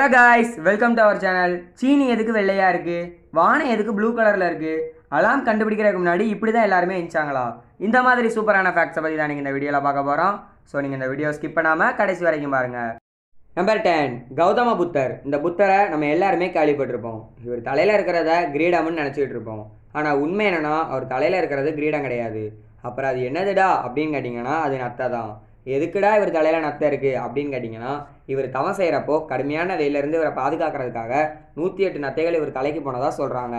Hello guys welcome to our channel சீனி எதுக்கு வெள்ளையாக இருக்குது வானம் எதுக்கு ப்ளூ கலரில் இருக்குது அலாம் கண்டுபிடிக்கிறதுக்கு முன்னாடி இப்படி தான் எல்லாருமே இருந்துச்சாங்களா இந்த மாதிரி சூப்பரான ஃபேக்ட்ஸை பற்றி தான் நீங்கள் இந்த வீடியோவில் பார்க்க போகிறோம் ஸோ நீங்கள் இந்த வீடியோ ஸ்கிப் பண்ணாமல் கடைசி வரைக்கும் பாருங்கள் நம்பர் டென் கௌதம புத்தர். இந்த புத்தரை நம்ம எல்லாருமே கேள்விப்பட்டிருப்போம். இவர் தலையில் இருக்கிறத கிரீடம்னு நினச்சிக்கிட்டு இருப்போம். ஆனால் உண்மை என்னென்னா அவர் தலையில் இருக்கிறது கிரீடம் கிடையாது. அப்புறம் அது என்னதுடா அப்படின்னு கேட்டிங்கன்னா அது நத்தை தான் எதுக்குடா இவர் தலையில் நத்தை இருக்குது அப்படின்னு கேட்டிங்கன்னா இவர் தவம் செய்கிறப்போ கடுமையான வெயிலிருந்து இவரை பாதுகாக்கிறதுக்காக நூற்றி எட்டு நத்தைகள் இவர் தலைக்கு போனதாக சொல்கிறாங்க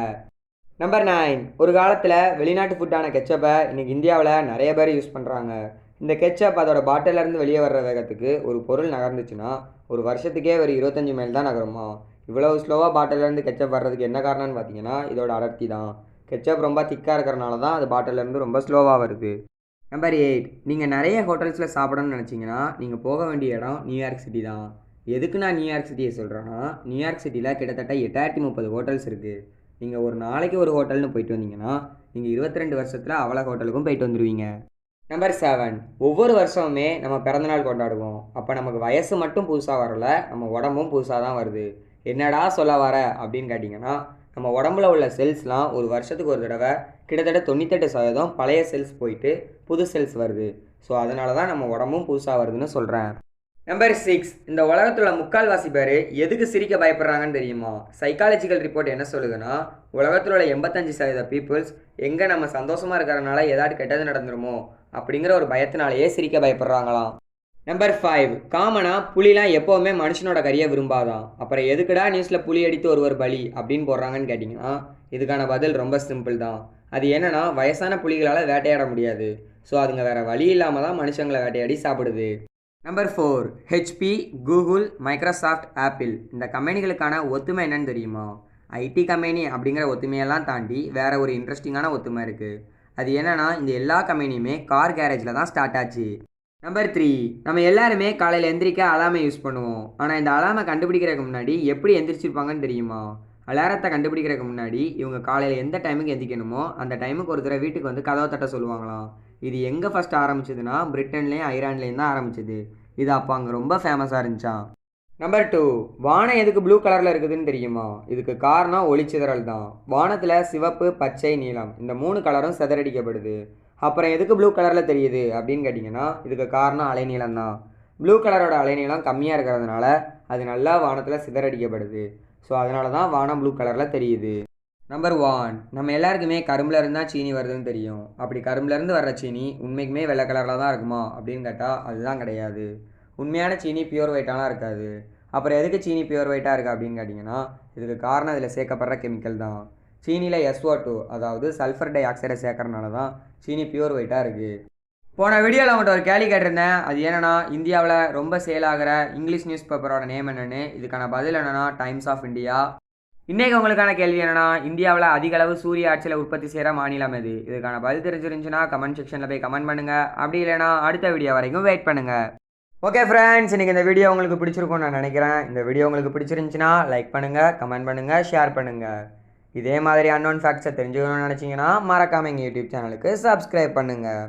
நம்பர் நைன் ஒரு காலத்தில் வெளிநாட்டு ஃபுட்டான கெச்சப்பை இன்றைக்கி இந்தியாவில் நிறைய பேர் யூஸ் பண்ணுறாங்க இந்த கெச்சப் அதோட பாட்டிலருந்து வெளியே வர்ற வேகத்துக்கு ஒரு பொருள் நகர்ந்துச்சுன்னா ஒரு வருஷத்துக்கே ஒரு இருபத்தஞ்சி மைல் தான் நகருமா? இவ்வளோ ஸ்லோவாக பாட்டிலேருந்து கெச்சப் வர்றதுக்கு என்ன காரணம்னு பார்த்தீங்கன்னா இதோட அடர்த்தி தான். கெச்சப் ரொம்ப திக்காக இருக்கிறனால தான் அது பாட்டிலேருந்து ரொம்ப ஸ்லோவாக வருது. நம்பர் எயிட் நீங்கள் நிறைய ஹோட்டல்ஸில் சாப்பிடணும்னு நினச்சிங்கன்னா நீங்கள் போக வேண்டிய இடம் நியூயார்க் சிட்டி தான். எதுக்கு நான் நியூயார்க் சிட்டியை சொல்கிறேன்னா நியூயார்க் சிட்டியில் கிட்டத்தட்ட எட்டாயிரத்தி முப்பது ஹோட்டல்ஸ் இருக்குது நீங்கள் ஒரு நாளைக்கு ஒரு ஹோட்டல்னு போயிட்டு வந்தீங்கன்னா நீங்கள் இருபத்தி ரெண்டு வருஷத்தில் அவ்வளோ ஹோட்டலுக்கும் போயிட்டு வந்துடுவீங்க நம்பர் செவன் ஒவ்வொரு வருஷமுமே நம்ம பிறந்தநாள் கொண்டாடுவோம். அப்போ நமக்கு வயசு மட்டும் புதுசாக வரல நம்ம உடம்பும் புதுசாக தான் வருது. என்னடா சொல்ல வர அப்படின்னு கேட்டிங்கன்னா நம்ம உடம்புல உள்ள செல்ஸ்லாம் ஒரு வருஷத்துக்கு ஒரு தடவை கிட்டத்தட்ட தொண்ணூத்தெட்டு சதவீதம் பழைய செல்ஸ் போயிட்டு புது செல்ஸ் வருது. ஸோ அதனால தான் நம்ம உடம்பும் புதுசாக வருதுன்னு சொல்கிறேன் நம்பர் சிக்ஸ் இந்த உலகத்தில் உள்ள முக்கால்வாசி பேர் எதுக்கு சிரிக்க பயப்படுறாங்கன்னு தெரியுமா? சைக்காலஜிக்கல் ரிப்போர்ட் என்ன சொல்லுதுன்னா உலகத்தில் உள்ள எண்பத்தஞ்சு சதவீத பீப்புள்ஸ் எங்கே நம்ம சந்தோஷமாக இருக்கிறனால ஏதாட்டு கெட்டது நடந்துருமோ அப்படிங்கிற ஒரு பயத்தினாலேயே சிரிக்க பயப்படுறாங்களாம். நம்பர் ஃபைவ் காமனாக புலிலாம் எப்போவுமே மனுஷனோட கறியை விரும்பாதான் அப்புறம் எதுக்குடா நியூஸில் புலி அடித்து ஒருவர் பலி அப்படின்னு போடுறாங்கன்னு கேட்டிங்கன்னா இதுக்கான பதில் ரொம்ப சிம்பிள் தான். அது என்னென்னா வயசான புலிகளால் வேட்டையாட முடியாது. ஸோ அதுங்க வேறு வழி இல்லாமல் தான் மனுஷங்களை வேட்டையாடி சாப்பிடுது. Number four HP Google Microsoft Apple இந்த கம்பெனிகளுக்கான ஒத்துமை என்னன்னு தெரியுமா? ஐடி கம்பெனி அப்படிங்கிற ஒத்துமையெல்லாம் தாண்டி வேற ஒரு இன்ட்ரெஸ்டிங்கான ஒத்துமை இருக்குது அது என்னென்னா இந்த எல்லா கம்பெனியுமே கார் கேரேஜில் தான் ஸ்டார்ட் ஆச்சு. நம்பர் த்ரீ நம்ம எல்லாருமே காலையில் எந்திரிக்க அலாமை யூஸ் பண்ணுவோம். ஆனால் இந்த அலாமை கண்டுபிடிக்கிறதுக்கு முன்னாடி எப்படி எந்திரிச்சிருப்பாங்கன்னு தெரியுமா? அலாரத்தை கண்டுபிடிக்கிறதுக்கு முன்னாடி இவங்க காலையில் எந்த டைமுக்கு எந்திரிக்கணுமோ அந்த டைமுக்கு ஒரு தடவை வீட்டுக்கு வந்து கதவை தட்ட சொல்லுவாங்களாம். இது எங்கே ஃபஸ்ட் ஆரம்பிச்சதுன்னா பிரிட்டன்லேயும் ஐரான்லேயும் தான் ஆரம்பிச்சது. இது அப்போ அங்கே ரொம்ப ஃபேமஸாக இருந்துச்சான் நம்பர் டூ வானம் எதுக்கு ப்ளூ கலரில் இருக்குதுன்னு தெரியுமா? இதுக்கு காரணம் ஒளிச்சிதறல் தான். வானத்தில் சிவப்பு பச்சை நீலம். இந்த மூணு கலரும் சிதறடிக்கப்படுது. அப்புறம் எதுக்கு ப்ளூ கலரில் தெரியுது அப்படின்னு கேட்டிங்கன்னா இதுக்கு காரணம் அலைநீளம் தான். ப்ளூ கலரோட அலைநீளம் கம்மியாக இருக்கிறதுனால அது நல்லா வானத்தில் சிதறடிக்கப்படுது. ஸோ அதனால தான் வானம் ப்ளூ கலரில் தெரியுது. நம்பர் ஒன் நம்ம எல்லாருக்குமே கரும்புல இருந்தால் சீனி வருதுன்னு தெரியும். அப்படி கரும்புலேருந்து வர்ற சீனி உண்மைக்குமே வெள்ளை கலரில் தான் இருக்குமா அப்படின்னு கேட்டால் அதுதான் கிடையாது. உண்மையான சீனி பியூர் ஒயிட்டாலாம் இருக்காது. அப்புறம் எதுக்கு சீனி பியூர் ஒயிட்டாக இருக்குது அப்படின்னு கேட்டிங்கன்னா இதுக்கு காரணம் இதில் சேர்க்கப்படுற கெமிக்கல் தான். சீனியில் எஸ்ஓ டூ அதாவது சல்ஃபர் டை ஆக்சைடை சேர்க்கறனால தான் சீனி பியூர் ஒயிட்டாக இருக்குது போன வீடியோவில் அவங்கள்ட்ட ஒரு கேள்வி கேட்டிருந்தேன். அது என்னென்னா இந்தியாவில் ரொம்ப சேல் ஆகிற இங்கிலீஷ் நியூஸ் பேப்பரோட நேம் என்னென்னு? இதுக்கான பதில் என்னென்னா டைம்ஸ் ஆஃப் இந்தியா இன்றைக்கு உங்களுக்கான கேள்வி என்னென்னா இந்தியாவில் அதிக அளவு சூரிய ஆட்சியில் உற்பத்தி செய்கிற மாநிலம் எது? இதுக்கான பதில் தெரிஞ்சிருந்துச்சுன்னா கமெண்ட் செக்ஷனில் போய் கமெண்ட் பண்ணுங்கள் அப்படி இல்லைனா அடுத்த வீடியோ வரைக்கும் வெயிட் பண்ணுங்கள் ஓகே ஃப்ரெண்ட்ஸ் இன்றைக்கி இந்த வீடியோ உங்களுக்கு பிடிச்சிருக்கும்னு நான் நினைக்கிறேன். இந்த வீடியோ உங்களுக்கு பிடிச்சிருந்துச்சுன்னா லைக் பண்ணுங்கள் கமெண்ட் பண்ணுங்கள் ஷேர் பண்ணுங்கள் இதே மாதிரி அன்னோன் ஃபேக்ட்ஸை தெரிஞ்சுக்கணும்னு நினச்சிங்கன்னா மறக்காமல் எங்கள் யூடியூப் சேனலுக்கு சப்ஸ்கிரைப் பண்ணுங்கள்